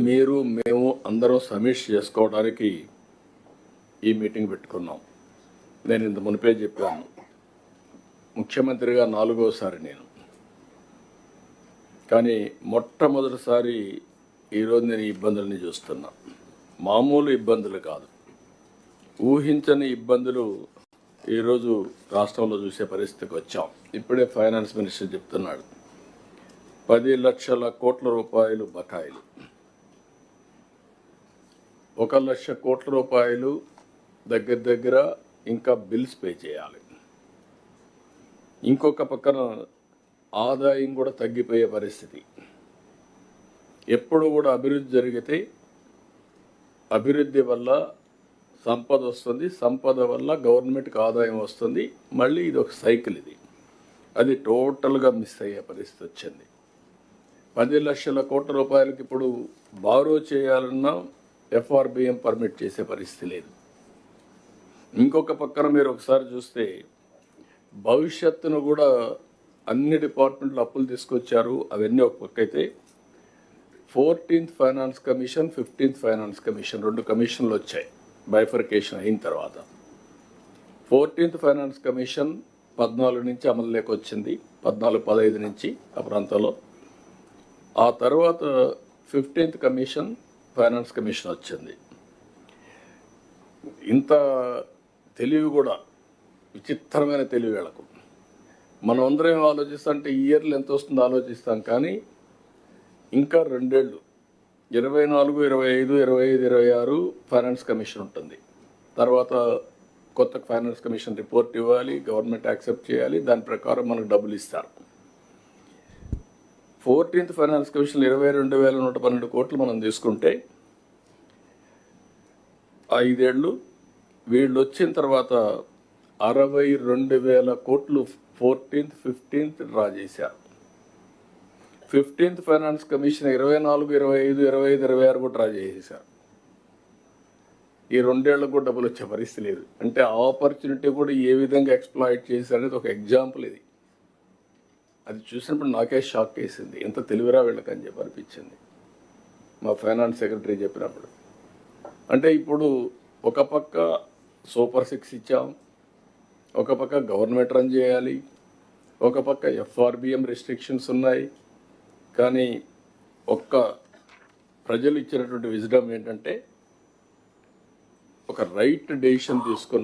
మీరు మేము అందరం సమీక్ష చేసుకోవడానికి ఈ మీటింగ్ పెట్టుకున్నాం. నేను ఇంత మునిపే చెప్పాను. ముఖ్యమంత్రిగా నాలుగోసారి నేను. కానీ మొట్టమొదటిసారి ఈరోజు నేను ఈ ఇబ్బందుల్ని చూస్తున్నా. మామూలు ఇబ్బందులు కాదు. ఊహించని ఇబ్బందులు ఈరోజు రాష్ట్రంలో చూసే పరిస్థితికి వచ్చాం. ఇప్పుడే ఫైనాన్స్ మినిస్టర్ చెప్తున్నాడు. పది లక్షల కోట్ల రూపాయలు బకాయిలు. ఒక లక్ష కోట్ల రూపాయలు దగ్గర దగ్గర ఇంకా బిల్స్ పే చేయాలి. ఇంకొక పక్కన ఆదాయం కూడా తగ్గిపోయే పరిస్థితి. ఎప్పుడు కూడా అభివృద్ధి జరిగితే అభివృద్ధి వల్ల సంపద వస్తుంది సంపద వల్ల గవర్నమెంట్కి ఆదాయం వస్తుంది మళ్ళీ ఇది ఒక సైకిల్ ఇది. అది టోటల్గా మిస్ అయ్యే పరిస్థితి వచ్చింది. పది లక్షల కోట్ల రూపాయలకి ఇప్పుడు బారో చేయాలన్నా ఎఫ్ఆర్బిఎం పర్మిట్ చేసే పరిస్థితి లేదు. ఇంకొక పక్కన మీరు ఒకసారి చూస్తే భవిష్యత్తును కూడా అన్ని డిపార్ట్మెంట్లు అప్పులు తీసుకొచ్చారు. అవన్నీ ఒక పక్క అయితే fourteenth finance commission fifteenth finance commission రెండు కమిషన్లు వచ్చాయి. బైఫర్కేషన్ అయిన తర్వాత ఫోర్టీన్త్ ఫైనాన్స్ కమిషన్ పద్నాలుగు నుంచి అమలులోకి వచ్చింది. పద్నాలుగు పదహైదు నుంచి ఆ ప్రాంతంలో. ఆ తర్వాత ఫిఫ్టీన్త్ కమిషన్ ఫైనాన్స్ కమిషన్ వచ్చింది. ఇంత తెలివి కూడా విచిత్రమైన తెలివి వీళ్ళకు. మనం అందరం ఏం ఆలోచిస్తాంటే ఇయర్లు ఎంత వస్తుందో ఆలోచిస్తాం కానీ ఇంకా రెండేళ్ళు ఇరవై నాలుగు ఇరవై ఐదు ఇరవై ఐదు ఇరవై ఆరు ఫైనాన్స్ కమిషన్ ఉంటుంది. తర్వాత కొత్త ఫైనాన్స్ కమిషన్ రిపోర్ట్ ఇవ్వాలి గవర్నమెంట్ యాక్సెప్ట్ చేయాలి దాని ప్రకారం మనకు డబ్బులు ఇస్తారు. ఫోర్టీన్త్ ఫైనాన్స్ కమిషన్ ఇరవై రెండు వేల నూట పన్నెండు కోట్లు మనం తీసుకుంటే ఐదేళ్ళు వీళ్ళు వచ్చిన తర్వాత అరవై రెండు వేల కోట్లు ఫోర్టీన్త్ ఫిఫ్టీన్త్ డ్రా చేశారు. ఫిఫ్టీన్త్ ఫైనాన్స్ కమిషన్ ఇరవై నాలుగు ఇరవై ఐదు ఇరవై ఐదు ఇరవై ఆరు కూడా డ్రా చేసేసారు ఈ రెండేళ్ళకు కూడా డబ్బులు వచ్చే పరిస్థితి లేదు. అంటే ఆపర్చునిటీ కూడా ఏ విధంగా ఎక్స్ప్లాయిట్ చేశారు అనేది ఒక ఎగ్జాంపుల్ ఇది. అది చూసినప్పుడు నాకే షాక్ వేసింది. ఎంత తెలివిరా వీళ్ళకని చెప్పి అనిపించింది. మా ఫైనాన్స్ సెక్రటరీ చెప్పినప్పుడు. అంటే ఇప్పుడు ఒక పక్క సూపర్ సిక్స్ ఇచ్చాం. ఒక పక్క గవర్నమెంట్ రన్ చేయాలి. ఒక పక్క ఎఫ్ఆర్బిఎం రెస్ట్రిక్షన్స్ ఉన్నాయి. కానీ ఒక్క ప్రజలు ఇచ్చినటువంటి విజడమ్ ఏంటంటే ఒక రైట్ డెసిషన్ తీసుకున్న